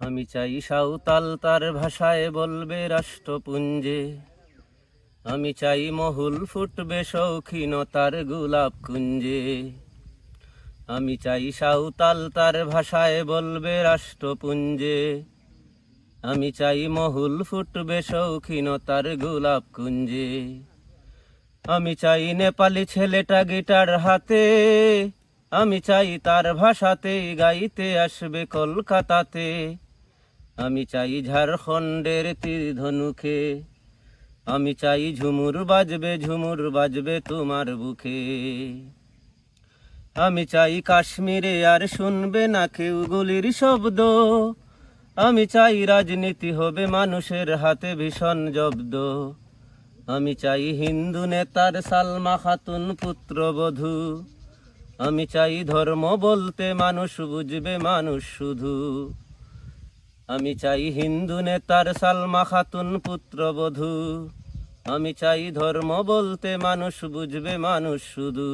আমি চাই সাঁওতাল তার ভাষায় বলবে রাষ্ট্রপুঞ্জে। আমি চাই মহুল ফুটবে শৌখিনতার গোলাপ কুঞ্জে। আমি চাই সাঁওতাল তার ভাষায় বলবে রাষ্ট্রপুঞ্জে। আমি চাই মহুল ফুটবে শৌখিনতার গোলাপ কুঞ্জে। আমি চাই নেপালি ছেলেটা গিটার হাতে। আমি চাই তার ভাষাতে গাইতে আসবে কলকাতাতে। আমি চাই ঝাড়খণ্ডের তীর ধনুকে আমি চাই ঝুমুর বাজবে ঝুমুর বাজবে তোমার বুকে। আমি চাই কাশ্মীরে আর শুনবে না কেউ গুলির শব্দ। আমি চাই রাজনীতি হবে মানুষের হাতে ভীষণ জব্দ। আমি চাই হিন্দু নেতার সালমা খাতুন পুত্রবধূ। আমি চাই ধর্ম বলতে মানুষ বুঝবে মানুষ শুধু। আমি চাই হিন্দু নেতার সালমা খাতুন পুত্রবধূ। আমি চাই ধর্ম বলতে মানুষ বুঝবে মানুষ শুধু।